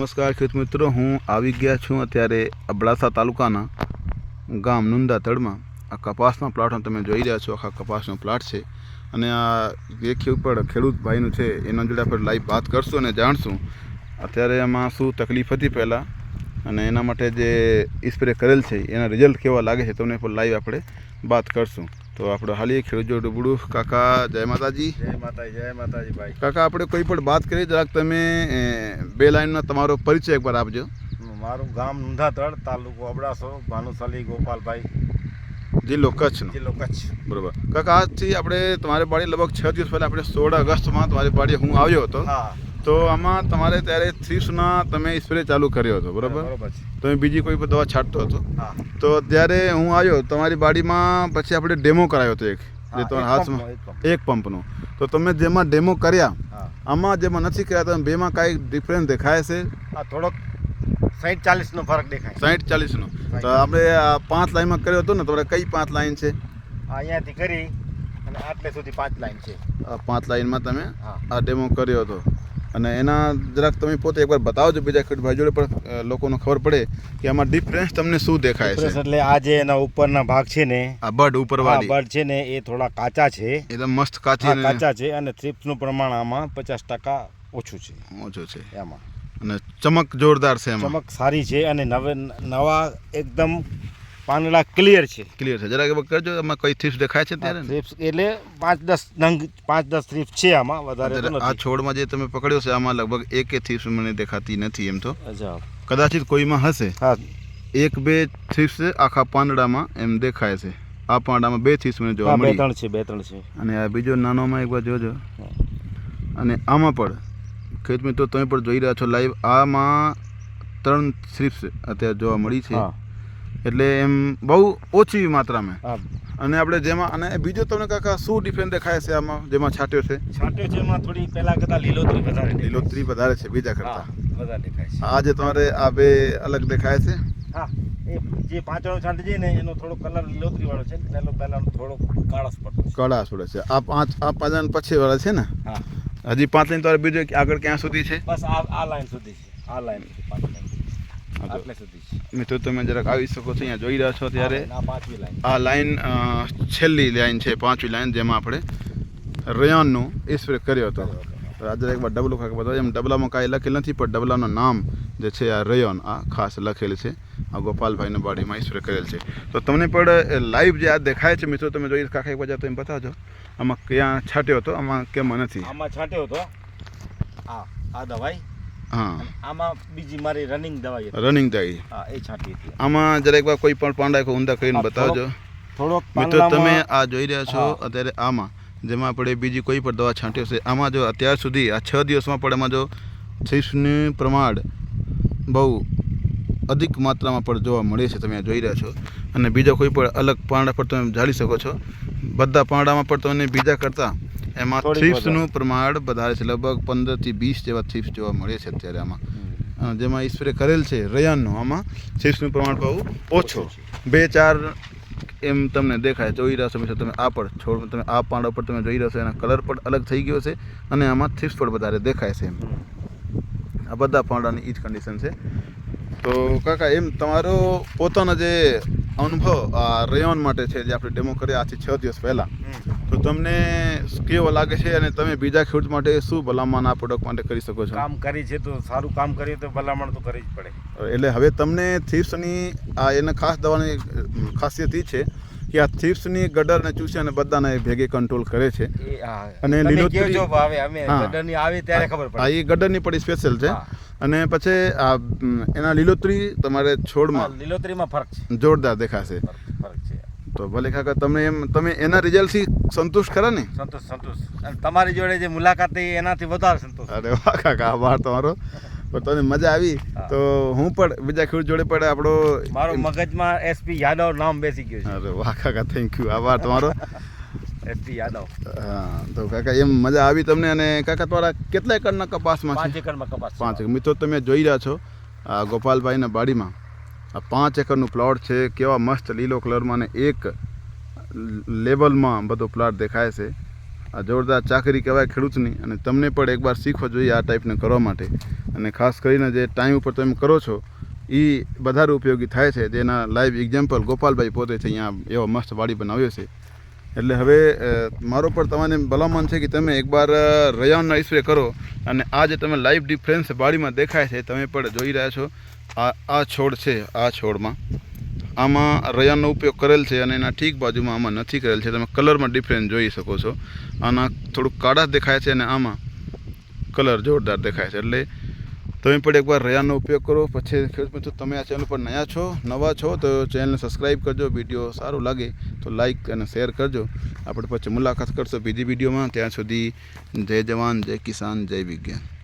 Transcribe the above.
નમસ્કાર ખેડૂત મિત્રો, હું આવી ગયા છું અત્યારે અબડાસા તાલુકાના ગામ નુંદા તળમાં. આ કપાસના પ્લોટમાં તમે જોઈ રહ્યા છો, આખા કપાસનો પ્લાટ છે. અને આ જે ખેડૂત ખેડૂત ભાઈનું છે, એના જોડે આપણે લાઈવ વાત કરશું અને જાણશું અત્યારે એમાં શું તકલીફ હતી પહેલાં અને એના માટે જે સ્પ્રે કરેલ છે, એના રિઝલ્ટ કેવા લાગે છે, તમને પણ લાઈવ આપણે વાત કરશું. તો આપણે હાલીએ ખેડૂત ડુબડું કાકા જય માતાજી. જય માતાજી જય માતાજી ભાઈ. કાકા આપણે કોઈ પણ વાત કરીએ જરાક તમે બે લાઈનનો તમારો પરિચય એકવાર આપજો. મારું ગામ નુંધાતળ તાલુકો અબડાસો ભાનુશાલી ગોપાલભાઈ. જિલ્લો કચ્છ જિલ્લો કચ્છ. બરોબર. કાકા આજથી આપણે તમારી બાડી લગભગ છ દિવસ પહેલાં આપણે સોળ ઓગસ્ટમાં તમારી બાડીએ હું આવ્યો હતો. હા. તો આમાં તમારે ત્યારે થ્રીસના તમે સ્પ્રે ચાલુ કર્યો હતો બરોબર? તમે બીજી કોઈ દવા છાંટતો હતો. તો ત્યારે હું આવ્યો તમારી બાડીમાં પછી આપણે ડેમો કરાયો હતો એક જે તમારા હાથમાં એક પંપનો. તો તમે જેમાં ડેમો કર્યા આમાં જેમાં નથી કર્યા તમે બેમાં કાંઈ ડિફરન્સ દેખાય છે? આ થોડોક સાઠ ચાલીસનો ફરક દેખાય. સાઠ ચાલીસનો. તો આપણે પાંચ લાઈનમાં કર્યો હતો ને તમારે કઈ પાંચ લાઈન છે? અહીંયાથી કરી અને આટલે સુધી પાંચ લાઈન છે. પાંચ લાઈનમાં તમે આ ડેમો કર્યો હતો. અને એના જરાક તમે પોતે એકવાર બતાવજો બીજા ખેડૂત ભાઈ જોડે પણ લોકોને ખબર પડે કે આમાં ડિફરન્સ તમને શું દેખાય છે. એટલે આ જે એના ઉપરના ભાગ છે ને આ બડ ઉપરવાળી. બડ છે ને એ થોડા કાચા છે. એકદમ મસ્ત કાચા કાચી છે અને થ્રીપ્સનું પ્રમાણ આમાં પચાસ ટકા ઓછું છે. ઓછું છે. એમાં. અને ચમક જોરદાર છે ચમક સારી છે અને નવે નવા એકદમ પાંદડા ક્લિયર છે. ક્લિયર છે. જરાક એકવાર કરજો આમાં કોઈ થ્રીપ્સ દેખાય છે ત્યારે? થ્રીપ્સ એટલે પાંચ દસ નંગ પાંચ દસ થ્રીપ્સ છે આમાં વધારે આ છોડમાં જે તમે પકડ્યો છે આમાં લગભગ એકે થ્રીપ્સ મને દેખાતી નથી એમ તો. કદાચિત કોઈમાં હશે. હા. એક બે થ્રીપ્સ આખા પાંદડામાં એમ દેખાય છે. આ પાંદડામાં બે થ્રીપ્સ મને જોવા બે ત્રણ છે બે ત્રણ છે. અને આ બીજો નાનોમાં એકવાર જોજો. અને આમાં પણ ખેત મિત્રો તમે પણ જોઈ રહ્યા છો લાઈવ આમાં ત્રણ થ્રીપ્સ અત્યારે જોવા મળી છે. એટલે એમ બહુ ઓછી માત્રામાં. અને આપણે જેમાં અને બીજો તમને કાકા શું ડિફરન્સ દેખાય છે આમાં? જેમાં છાંટ્યો છે? છાંટ્યો છે એમાં થોડી પહેલા કરતા લીલોતરી વધારે લીલોતરી વધારે છે બીજા કરતા. વધારે દેખાય છે. આ જે તમારે આ બે અલગ દેખાય છે? હા એ જે પાંચવાનો છાંટ છે ને એનો થોડો કલર લીલોતરી વાળો છે પહેલો પહેલાનો થોડો કાળસ પડતો છે. પડે છે. આ પાંચ આ પાંચ પછી વાળા છે ને? હા. હજી પાંચ લાઈન તમારે બીજો આગળ ક્યાં સુધી છે? બસ આ આ લાઈન સુધી છે. આ લાઈન પાંચ લાઈન મિત્રો તમે જરાક આવી શકો છો અહીંયા જોઈ રહ્યા છો ત્યારે આ લાઈન છેલ્લી લાઈન છે પાંચમી લાઈન જેમાં આપણે રેયોનનો સ્પ્રે કર્યો હતો. તો આજે એકવાર ડબલું ખાક બતાવો. એમ ડબલામાં કાંઈ લખેલ નથી પણ ડબલાનું નામ જે છે આ રયોન આ ખાસ લખેલ છે. આ ગોપાલભાઈના બાડીમાં સ્પ્રે કરેલ છે. તો તમને પણ લાઈવ જે આ દેખાય છે મિત્રો તમે જોઈ કાકા એક બાજુ તમે બતાવજો. આમાં ક્યાં છાંટ્યો હતો આમાં કેમ નથી? આમાં છાંટ્યો હતો. આ આ દવાઈ. હા. આમાં બીજી મારી રનિંગ દવાઈ રનિંગ થઈ હા એ છાંટી હતી. આમાં જરાક વાર કોઈ પણ પાંડા કોઈ ઊંધા કરીને બતાવજો. થોડોક મિત્રો તમે આ જોઈ રહ્યા છો અત્યારે આમાં જેમાં આપણે બીજી કોઈ પણ દવા છાંટ્યો છે આમાં જો અત્યાર સુધી આ છ દિવસમાં પણ એમાં જો થ્રીપ્સનું પ્રમાણ બહુ અધિક માત્રામાં પણ જોવા મળે છે તમે જોઈ રહ્યા છો. અને બીજા કોઈ પણ અલગ પાંડા પર તમે જાળી શકો છો. બધા પાંડામાં પણ તમને બીજા કરતાં એમાં થ્રીપ્સનું પ્રમાણ વધારે છે. લગભગ પંદરથી વીસ જેવા થ્રીપ્સ જોવા મળે છે અત્યારે આમાં. જેમાં ઈશ્વરે કરેલ છે રયાનનો આમાં થ્રીપ્સનું પ્રમાણ બહુ ઓછો. બે ચાર એમ તમને દેખાય જોઈ રહ્યા છો મિત્રો તમે આ પણ છોડ તમે આ પાંડા પર તમે જોઈ રહ્યા છો એના કલર પણ અલગ થઈ ગયો છે અને આમાં થીપ્સ પણ વધારે દેખાય છે એમ. આ બધા પાંડાની ઈ જ કન્ડિશન છે. તો કાકા એમ તમારો પોતાનો જે અનુભવ રેયોન માટે છે જે આપણે ડેમો કર્યા આજથી છ દિવસ પહેલાં. તો તમને કેવો લાગે છે અને તમે બીજા ખેડૂત માટે શું ભલામણ આ પ્રોડક્ટ માટે કરી શકો છો? કામ કરી છે તો સારું કામ કરીએ તો ભલામણ તો કરી જ પડે. એટલે હવે તમને થીપ્સની આ એને ખાસ દવાની ખાસિયત એ છે કે આ થીપ્સની ગડર ને ચૂસે અને બધાને ભેગે કંટ્રોલ કરે છે. અને લીલોતરી- આવે અમે ગડરની આવે ત્યારે ખબર આ એ ગડરની પડી સ્પેશિયલ છે. અને પછી આ એના લીલોતરી તમારે છોડમાં લીલોતરીમાં ફરક છે. જોરદાર દેખાશે. ફરક છે તો ભલે કાકા તમે એમ તમે એના રિઝલ્ટથી સંતુષ્ટ ખરા ને? સંતોષ સંતોષ અને તમારી જોડે જે મુલાકાત થઈ એનાથી વધારે સંતોષ અરે વાહ કાકા આભાર તમારો પણ તમને મજા આવી. તો હું પણ બીજા ખેડૂત જોડે પણ આપણો મારો મગજમાં એસપી યાદવ નામ બેસી ગયું છે. અરે વાહ કાકા થેન્ક યુ આભાર તમારો એસપી યાદવ હા તો કાકા એમ મજા આવી તમને? અને કાકા તમારા કેટલા એકરના કપાસમાં પાંચ એકરમાં કપાસ પાંચ એકર મિત્રો તમે જોઈ રહ્યા છો આ ગોપાલભાઈના બાડીમાં. આ પાંચ એકરનું પ્લોટ છે. કેવા મસ્ત લીલો કલરમાં અને એક લેવલમાં બધો પ્લોટ દેખાય છે. આ જોરદાર ચાકરી કહેવાય ખેડૂતની. અને તમને પણ એકવાર શીખવો જોઈએ આ ટાઈપને કરવા માટે. અને ખાસ કરીને જે ટાઈમ ઉપર તમે કરો છો એ વધારે ઉપયોગી થાય છે. જેના લાઈવ એક્ઝામ્પલ ગોપાલભાઈ પોતે છે અહીંયા એવો મસ્ત વાડી બનાવ્યો છે. એટલે હવે મારો પણ તમને ભલામણ છે કે તમે એકવાર રયાનનો સ્પ્રે કરો અને આ જે તમે લાઈવ ડિફરન્સ વાડીમાં દેખાય છે, તમે પણ જોઈ રહ્યા છો, આ આ છોડ છે, આ છોડમાં. આમાં રયાનનો ઉપયોગ કરેલ છે અને એના ઠીક બાજુમાં આમાં નથી કરેલ છે. તમે કલરમાં ડિફરન્સ જોઈ શકો છો. આના થોડુંક કાળા દેખાય છે અને આમાં કલર જોરદાર દેખાય છે. એટલે તમે પણ એકવાર રયાનો ઉપયોગ કરો. પછી ખેડૂત મિત્રો, તમે આ ચેનલ પર નયા છો, નવા છો, તો ચેનલને સબસ્ક્રાઈબ કરજો. વીડિયો સારું લાગે તો લાઈક અને શેર કરજો. આપણે પછી મુલાકાત કરશો બીજી વિડીયોમાં ત્યાં સુધી જય જવાન, જય કિસાન, જય વિજ્ઞાન.